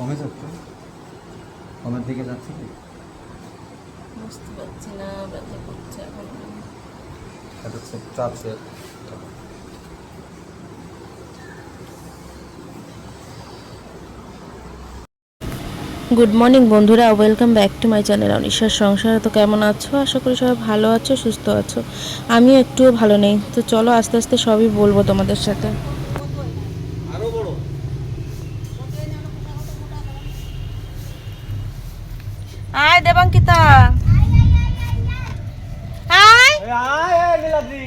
কমে যাচ্ছে? কমের দিকে যাচ্ছে কি? বুঝতে পারছি না ব্যথা করছে এখন। এটা চাপছে। গুড মর্নিং বন্ধুরা। Welcome back to my channel অনিশার সংসার। তো কেমন আছো? আশা করি সবাই ভালো আছো সুস্থ আছো। আমিও একটুও ভালো নেই। তো চলো আস্তে আস্তে সবই বলব তোমাদের সাথে আরও বড় আয় দেবাঙ্কিতা আয় আয় আয় নীলাদ্রি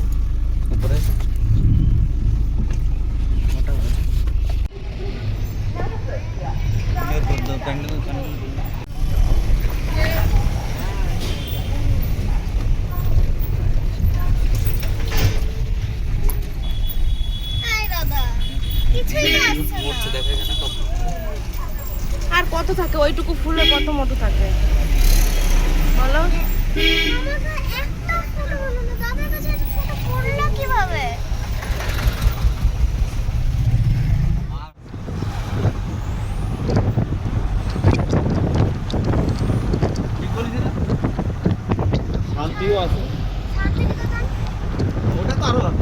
ফুলে কত মতো থাকে? বলো। আমাকে একটা ফটো হলো না দাদার কাছে একটা ফটো পড়ল কীভাবে শান্তিও আছে শান্তিনিকেতন ওটা তো আরও ভালো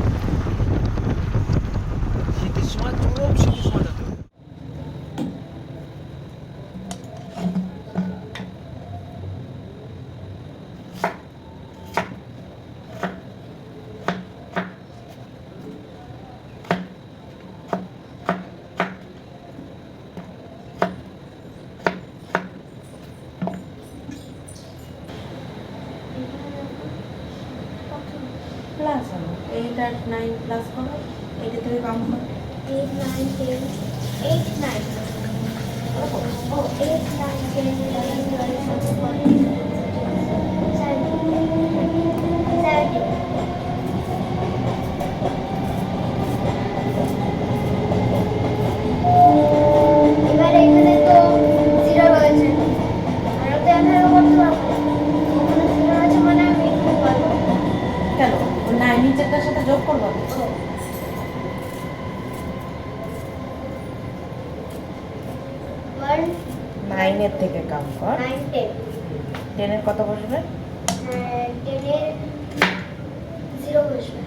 শীতের সময় চরম শীতের সময় যেতে হবে। প্লাস এইট আর নাইন প্লাস করো এটা তুমি কম করো eight nine ten eight nine ও eight nine ten eleven twelve thirteen seventeen seventeen এবার এখানে তো জিরো রয়েছে আরও তো এখানে করতে পারব না এখানে জিরো আছে মানে আমি লিখতে পারব কেন নাইন নিচেরটার সাথে যোগ করব ওয়ান নাইনের থেকে কাম কর নাইন টেন টেনের কত বসবে? টেনের জিরো বসবে।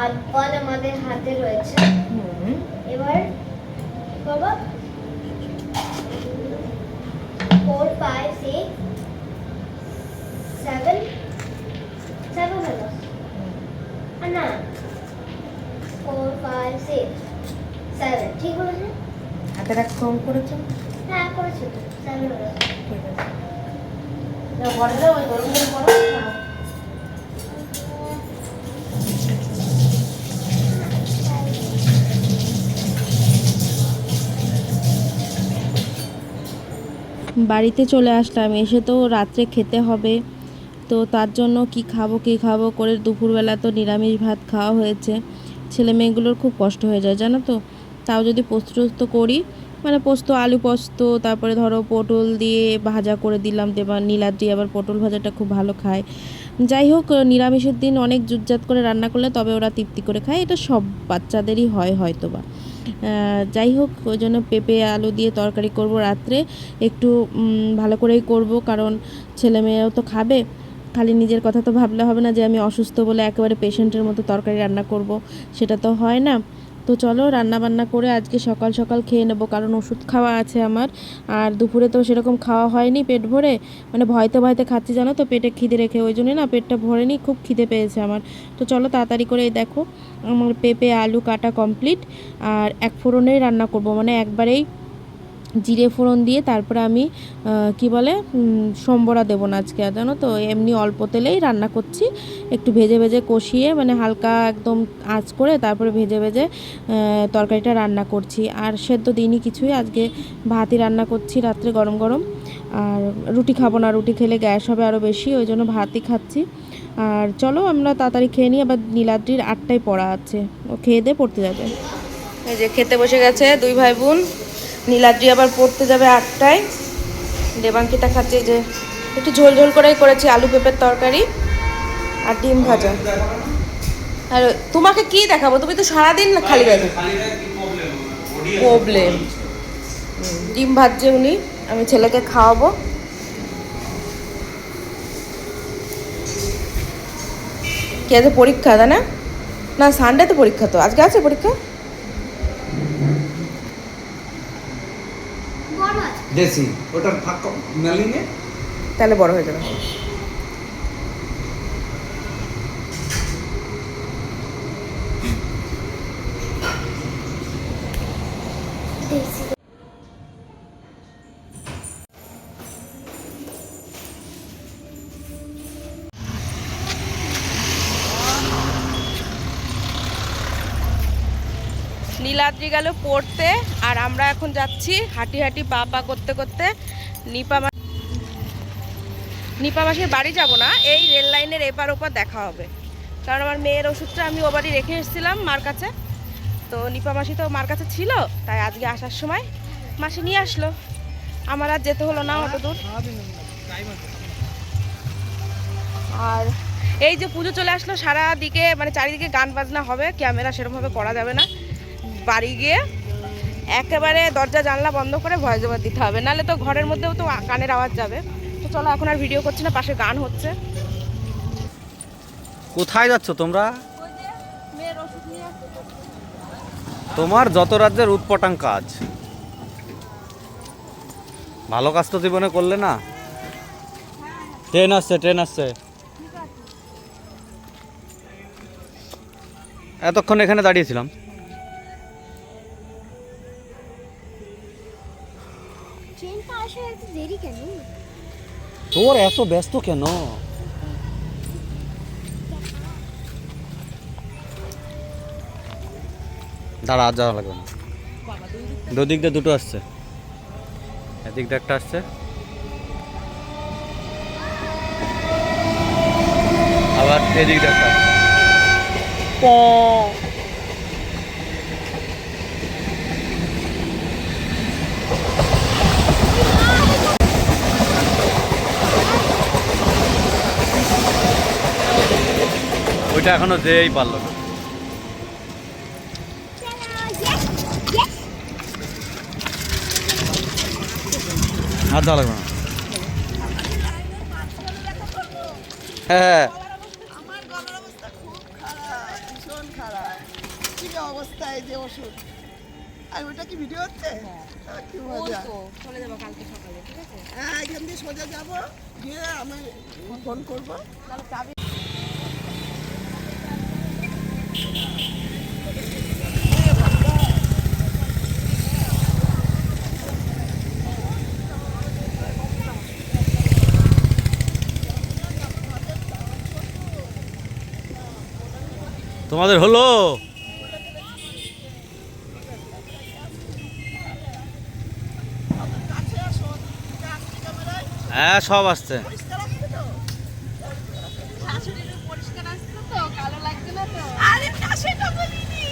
আর ওয়ান আমাদের হাতে রয়েছে। এবার করব? Four five six seven seven হলো। না ফোর ফাইভ সিক্স সেভেন ঠিক বলেছে হাতের এক কম করেছ? হ্যাঁ করেছি। ঠিক আছে। বাড়িতে চলে আসলাম এসে তো রাত্রে খেতে হবে। তো তার জন্য কি খাব কি খাব করে দুপুরবেলা তো নিরামিষ ভাত খাওয়া হয়েছে। ছেলে মেয়েগুলোর খুব কষ্ট হয়ে যায় জানো তো? তাও যদি পোস্ত টোস্ত করি মানে পোস্ত, আলু পোস্ত, তারপরে ধরো পটল দিয়ে ভাজা করে দিলাম, দেবা নীলাদ্রি আবার পটল ভাজাটা খুব ভালো খায়। যাই হোক, নিরামিষের দিন অনেক জুটজাত করে রান্না করলে তবে ওরা তৃপ্তি করে খায়, এটা সব বাচ্চাদেরই হয় হয়তো বা যাই হোক, ওই জন্য পেঁপে, আলু দিয়ে তরকারি করব রাত্রে, একটু ভালো করেই করব, কারণ ছেলে মেয়েও তো খাবে। খালি নিজের কথা তো ভাবলে হবে না যে আমি অসুস্থ বলে একেবারে পেশেন্টের মতো তরকারি রান্না করব, সেটা তো হয় না। তো চলো রান্না বান্না করে আজকে সকাল সকাল খেয়ে নেব, কারণ ওষুধ খাওয়া আছে আমার। আর দুপুরে তো সেরকম খাওয়া হয়নি পেট ভরে মানে ভয়তে ভয়তে খাচ্ছি জানো তো, পেটে খিদে রেখে, ওই জন্য না পেটটা ভরেনি, খুব খিদে পেয়েছে আমার। তো চলো তাড়াতাড়ি করে দেখো, আমার পেঁপে, আলু কাটা কমপ্লিট আর এক ফোড়নেই রান্না করব মানে একবারেই জিরে ফোড়ন দিয়ে তারপরে আমি কি বলে সম্বরা দেবো না আজকে জানো তো, এমনি অল্প তেলেই রান্না করছি। একটু ভেজে ভেজে কষিয়ে মানে হালকা একদম আঁচ করে তারপরে ভেজে ভেজে তরকারিটা রান্না করছি। আর সেদ্ধ দিইনি কিছুই, আজকে ভাতই রান্না করছি রাত্রে গরম গরম। আর রুটি খাব না, রুটি খেলে গ্যাস হবে আরও বেশি, ওই জন্য ভাতই খাচ্ছি। আর চলো আমরা তাড়াতাড়ি খেয়ে নিই, আবার নীলাদ্রির আটটায় পড়া আছে। ও খেয়ে দিয়ে পড়তে যাবে। এই যে খেতে বসে গেছে দুই ভাই বোন। নীলাদ্রি আবার পড়তে যাবে আটটায়। দেবাঙ্কিতা খাচ্ছে যে একটু ঝোল ঝোল করেই করেছি আলু পেঁপের তরকারি আর ডিম ভাজা। আর তোমাকে কি দেখাবো? তুমি তো সারাদিন না খালি দেখো প্রবলেম ডিম ভাজছে উনি আমি ছেলেকে খাওয়াবো। কি আছে পরীক্ষা তাই না? না সানডে তো পরীক্ষা তো আজকে আছে পরীক্ষা বড় আছে দেশি ওটার ফাঁক মেলিনে। তাহলে বড় হয়ে যাবে। নীলাদ্রি গেল পড়তে, আর আমরা এখন যাচ্ছি হাঁটি হাঁটি পা পা করতে করতে নিপা মা নিপা মাসির বাড়ি যাব না, এই রেল লাইনের এপার ওপার দেখা হবে। কারণ আমার মেয়ের ওষুধটা আমি ও বাড়ি রেখে এসেছিলাম মার কাছে। তো নিপা মাসি তো মার কাছে ছিল, তাই আজকে আসার সময় মাসি নিয়ে আসলো। আমার আর যেতে হলো না অত দূর। আর এই যে পুজো চলে আসলো সারা দিকে মানে চারিদিকে গান বাজনা হবে, ক্যামেরা সেরকমভাবে করা যাবে না। বাড়ি গিয়ে একেবারে দরজা জানলা বন্ধ করে ভয়েস ওভার দিতে হবে। নাহলে তো ঘরের মধ্যেও তো কানের আওয়াজ যাবে। তো চলো এখন আর ভিডিও করছি না পাশে গান হচ্ছে। কোথায় যাচ্ছ তোমরা? তোমার যত রাজ্যের উৎপটাং কাজ। ভালো কাজ তো জীবনে করলে না। ট্রেন আসছে ট্রেন আসছে। এতক্ষণ এখানে দাঁড়িয়েছিলাম। দেরি কেন? তোর এত ব্যস্ত কেন? দাঁড়া আর যাওয়া লাগবে না। দুদিক দিয়ে দুটো আসছে। এদিক দিয়ে একটা আসছে। আবার এদিক দিয়ে একটা আসছে। ওইটা এখনও যেই পারল না। আর যাওয়া লাগবে না। হ্যাঁ। আমার অবস্থা খুব খারাপ ভীষণ খারাপ। কি যে যে ওষুধ? আর ওটা কি ভিডিও হচ্ছে? আহ, কি মজা। চলে যাব কালকে সকালে ঠিক আছে? হ্যাঁ এখান দিয়ে সোজা যাব গিয়ে আমি ফোন করব। তোমাদের হলো? হ্যাঁ সব আসছে পরিষ্কার আসছে তো শাশুড়ির পরিষ্কার আসছে তো কালো লাগছে না তো আরে না সেটা বলিনি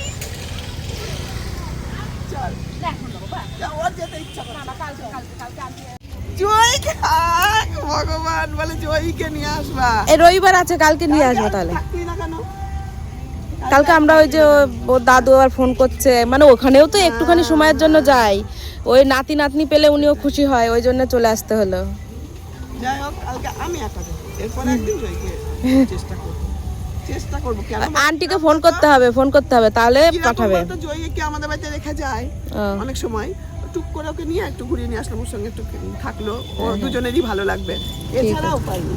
চল যা, ওর যেতে ইচ্ছা করে না। কালকে কালকে কালকে আমি ভগবান বলে জয়কে নিয়ে আসবা। এই রবিবার আছে কালকে নিয়ে আসব তাহলে। কালকে আমরা ওই যে ওর দাদু আবার ফোন করছে। মানে ওখানেও তো একটুখানি সময়ের জন্য যাই। ওই নাতি নাতনি পেলে উনিও খুশি হয় ওই জন্য চলে আসতে হলো। যাই হোক কালকে আমি একা যাব এরপরে একদিন চেষ্টা করব। চেষ্টা করব কেন আন্টিকে ফোন করতে হবে ফোন করতে হবে তাহলে পাঠাবে বলতো, জয়কে আমাদের বাড়িতে রেখে যায় অনেক সময়। টুক করে ওকে নিয়ে একটু ঘুরিয়ে নিয়ে আসলাম ওর সঙ্গে একটু থাকল ও দুজনেরই ভালো লাগবে। এছাড়া উপায় নেই।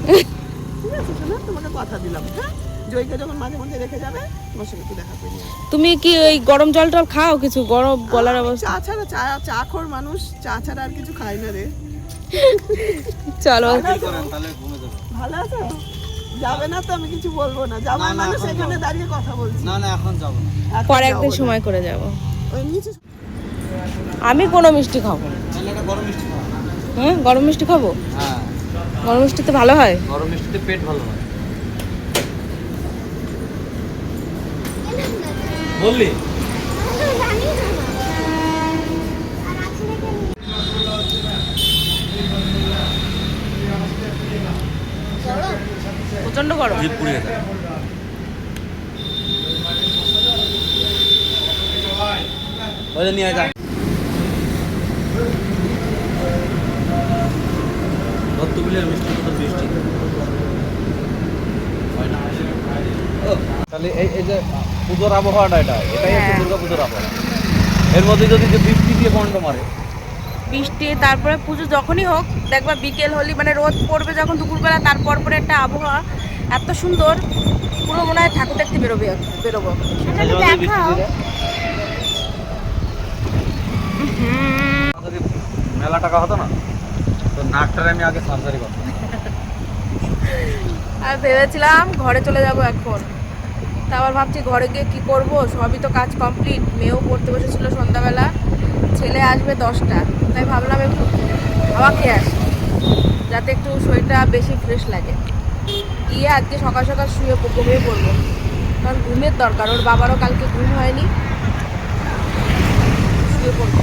ঠিক আছে শোনা তোমাকে কথা দিলাম হ্যাঁ? জয়কে যখন মাঝে মধ্যে রেখে যাবে তোমার সঙ্গে একটু দেখা করে তুমি কি ওই গরম জল টল খাও? কিছু গরম গলার অবস্থা? চা ছাড়া চা চা খোর মানুষ চা ছাড়া আর কিছু খাই না রে। চলো। তাহলে ভালো আছো? যাবে না তো আমি কিছু বলব না। না, মানুষ এখানে দাঁড়িয়ে কথা বলছি। না না এখন যাব না। পরে একদিন সময় করে যাব। ওই নিচে আমি কোনো মিষ্টি খাব না। গরম মিষ্টি খাও। হ্যাঁ গরম মিষ্টি খাব? হ্যাঁ। গরম মিষ্টিতে ভালো হয়? গরম মিষ্টিতে পেট ভালো হয়। বললি জানি না আর আছে নাকি প্রচণ্ড গরম। পুড়িয়ে নিয়ে যায় মিষ্টি তাহলে এই এই যে পুজোর আবহাওয়াটা এটা এটাই হচ্ছে হ্যাঁ। দুর্গা পুজোর আবহাওয়া। এর মধ্যে যদি যে বৃষ্টি দিয়ে মারে। বৃষ্টি তারপরে পুজো যখনই হোক দেখবা বিকেল হলি মানে রোদ পড়বে যখন দুপুরবেলা তারপর পরে একটা আবহাওয়া। এত সুন্দর পুরো মনে হয় ঠাকুর দেখতে বেরোবে বেরোবো। মেলা টাকা হতো না তো নাকটারে আমি আগে সার্জারি করতাম। আর ভেবেছিলাম ঘরে চলে যাব এখন। তা আবার ভাবছি ঘরে গিয়ে কী করব? সবই তো কাজ কমপ্লিট মেয়েও পড়তে বসেছিল সন্ধ্যাবেলা ছেলে আসবে দশটা। তাই ভাবলাম একটু হাওয়া খেয়ে আসি যাতে একটু শরীরটা বেশি ফ্রেশ লাগে। গিয়ে আজকে সকাল সকাল শুয়ে ঘুমিয়ে পড়ব। কারণ ঘুমের দরকার, ওর বাবারও কালকে ঘুম হয়নি। শুয়ে পড়ব।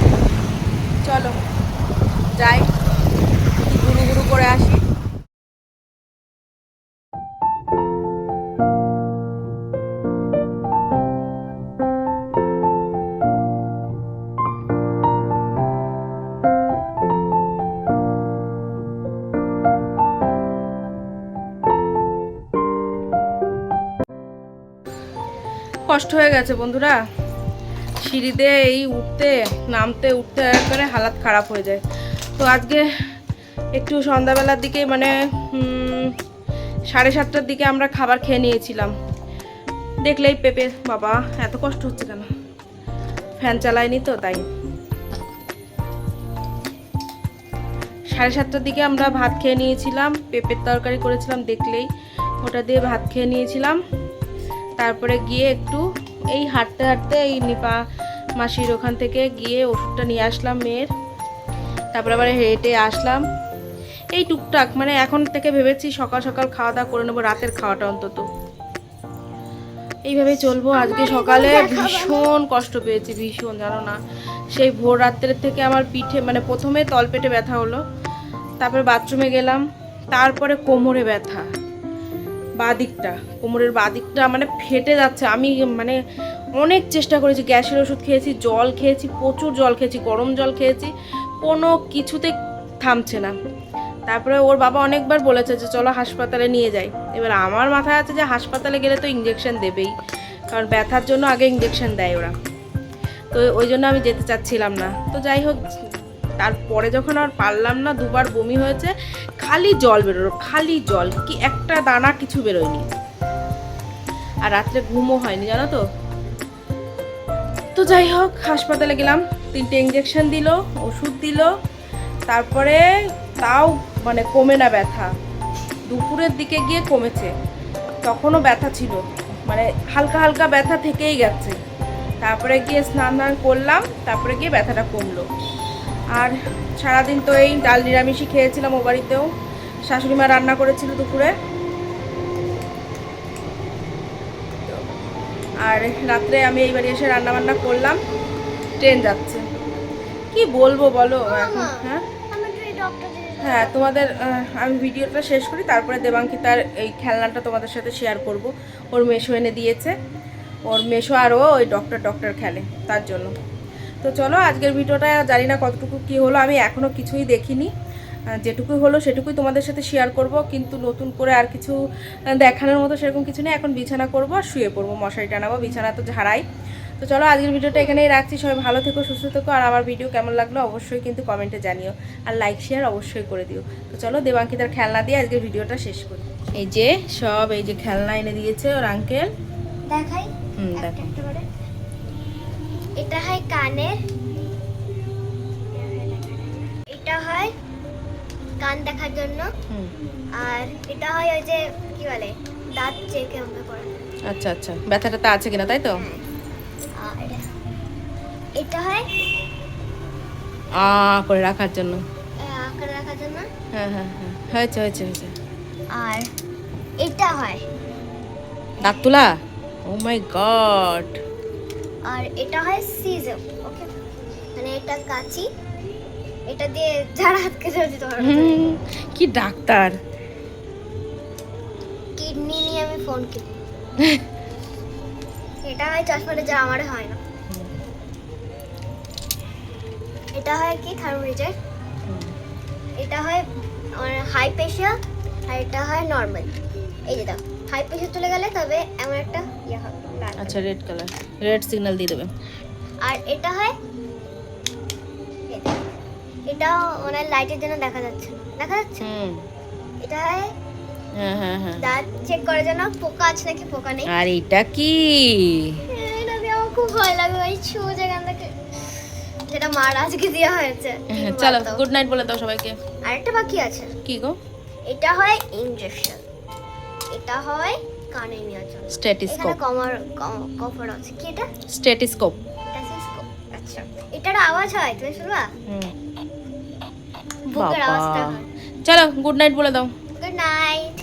চলো, যাই। গুরু গুরু করে আসি। কষ্ট হয়ে গেছে বন্ধুরা। সিঁড়িতে এই উঠতে, নামতে, উঠতে একবারে হালাত খারাপ হয়ে যায়। তো আজকে একটু সন্ধ্যাবেলার দিকে মানে সাড়ে সাতটার দিকে আমরা খাবার খেয়ে নিয়েছিলাম। দেখলেই পেঁপে, বাবা, এত কষ্ট হচ্ছে কেন? ফ্যান চালায়নি তো, তাই। সাড়ে সাতটার দিকে আমরা ভাত খেয়ে নিয়েছিলাম, পেঁপের তরকারি করেছিলাম দেখলেই। ওটা দিয়ে ভাত খেয়ে নিয়েছিলাম। তারপরে গিয়ে একটু এই হাঁটতে হাঁটতে এই নিপা মাসির ওখান থেকে গিয়ে ওষুধটা নিয়ে আসলাম মেয়ের। তারপরে আবার হেঁটে আসলাম। এই টুকটাক মানে এখন থেকে ভেবেছি সকাল সকাল খাওয়া দাওয়া করে নেব, রাতের খাওয়াটা অন্তত। এইভাবে চলবো। আজকে সকালে ভীষণ কষ্ট পেয়েছি, ভীষণ, জানো না। সেই ভোর রাত্রের থেকে আমার পিঠে মানে প্রথমে তলপেটে ব্যথা হলো। তারপরে বাথরুমে গেলাম। তারপরে কোমরে ব্যথা। বাদিকটা, কোমরের বাদিকটা মানে ফেটে যাচ্ছে। আমি মানে অনেক চেষ্টা করেছি, গ্যাসের ওষুধ খেয়েছি, জল খেয়েছি, প্রচুর জল খেয়েছি, গরম জল খেয়েছি, কোনো কিছুতে থামছে না। তারপরে ওর বাবা অনেকবার বলেছে যে, চলো হাসপাতালে নিয়ে যাই। এবার আমার মাথায় আছে যে, হাসপাতালে গেলে তো ইঞ্জেকশন দেবেই, কারণ ব্যথার জন্য আগে ইঞ্জেকশন দেয় ওরা। তো ওই জন্য আমি যেতে চাচ্ছিলাম না। তো যাই হোক তারপরে যখন আর পারলাম না, দুবার বমি হয়েছে, খালি জল বেরোলো, খালি জল, কি একটা দানা কিছু বেরোয়নি। আর রাত্রে ঘুমও হয়নি, জানো তো? তো যাই হোক, হাসপাতালে গেলাম, তিনটে ইঞ্জেকশন দিল, ওষুধ দিল, তারপরে তাও মানে কমে না ব্যথা। দুপুরের দিকে গিয়ে কমেছে, তখনও ব্যথা ছিল মানে হালকা হালকা ব্যথা থেকেই গেছে। তারপরে গিয়ে স্নান করলাম, তারপরে গিয়ে ব্যথাটা কমলো। আর সারাদিন তো এই ডাল নিরামিষই খেয়েছিলাম ও বাড়িতেও। শাশুড়ি মা রান্না করেছিল দুপুরে। আর রাত্রে আমি এই বাড়ি এসে রান্না বান্না করলাম। ট্রেন যাচ্ছে। কি বলব বলো এখন হ্যাঁ? হ্যাঁ তোমাদের আমি ভিডিওটা শেষ করি তারপরে দেবাঙ্কিতার এই খেলনাটা তোমাদের সাথে শেয়ার করব। ওর মেশো এনে দিয়েছে। ওর মেশো আরও ওই ডক্টর ডক্টর খেলে তার জন্য। তো চলো আজকের ভিডিওটা জানি না কতটুকু কি হলো আমি এখনও কিছুই দেখিনি। আহ, যেটুকুই হলো সেটুকুই তোমাদের সাথে শেয়ার করব কিন্তু নতুন করে আর কিছু দেখানোর মতো সেরকম কিছু নেই। এখন বিছানা করব আর শুয়ে পড়ব মশারি টানাবো বিছানা তো ঝাড়াই। তো চলো আজকের ভিডিওটা এখানেই রাখছি সবাই ভালো থেকো সুস্থ থেকো আর আমার ভিডিও কেমন লাগল অবশ্যই কিন্তু কমেন্টে জানিও আর লাইক শেয়ার অবশ্যই করে দিও। তো চলো দেবাঙ্কিতার খেলনা দিয়ে আজকের ভিডিওটা শেষ করি। এই যে সব এই যে খেলনা এনে দিয়েছে ওর আঙ্কেল দেখাই হুম, একটা দেখো। একটা করে। এটা হয় কানের এটা হয় কান দেখার জন্য। আর এটা হয় ওই যে কি বলে দাঁত চেকে আমরা করে আচ্ছা আচ্ছা। ব্যথাটা তো আছে কিনা তাই তো? আর এটা। হয় আ করে রাখার জন্য। আহ, আকার রাখার জন্য। হ্যাঁ হ্যাঁ হ্যাঁ। হয়েছে হয়েছে হয়েছে। আর এটা হয়। দাঁত তুলা? ও মাই গড। আর এটা হয় সিজার ওকে? মানে এটা কাঁচি এটা দিয়ে যারা হাত কেটে দিতে পারবে কি ডাক্তার। কিডনি নিয়ে আমি ফোন কিনি এটা হয় চশমাটা যা আমার হয় না। এটা হয় কি থার্মোমিটার? এটা হয় হাই প্রেশার আর এটা হয় নর্মাল এই যে দাও হাই প্রেশার চলে গেলে তবে এমন একটা ইয়ে হবে। আচ্ছা রেড কালার রেড সিগন্যাল দিয়ে দেবে। আর এটা হয় এটা। এটাও মানে লাইটের জন্য দেখা যাচ্ছে না। দেখা যাচ্ছে? হুম। এটা হয় হ্যাঁ হ্যাঁ হ্যাঁ। দাঁত চেক করার জন্য পোকা আছে নাকি? পোকা নেই। আর এটা কি? এটা দিয়ে আমার খুব ভয় লাগে ওই ছু যেখান থেকে। যেটা মার আজকে দেওয়া হয়েছে হ্যাঁ, চলো গুড নাইট বলে দাও সবাইকে। আরেকটা বাকি আছে। কি গো? এটা হয় ইনজেকশন এটা হয় কানে নেওয়ার জন্য কমার আছে। কি এটা? Stethoscope, আচ্ছা। এটার আওয়াজ হয় তুমি শুনবা? হুম। বুকের আওয়াজটা চলো গুড নাইট বলে দাও। Good night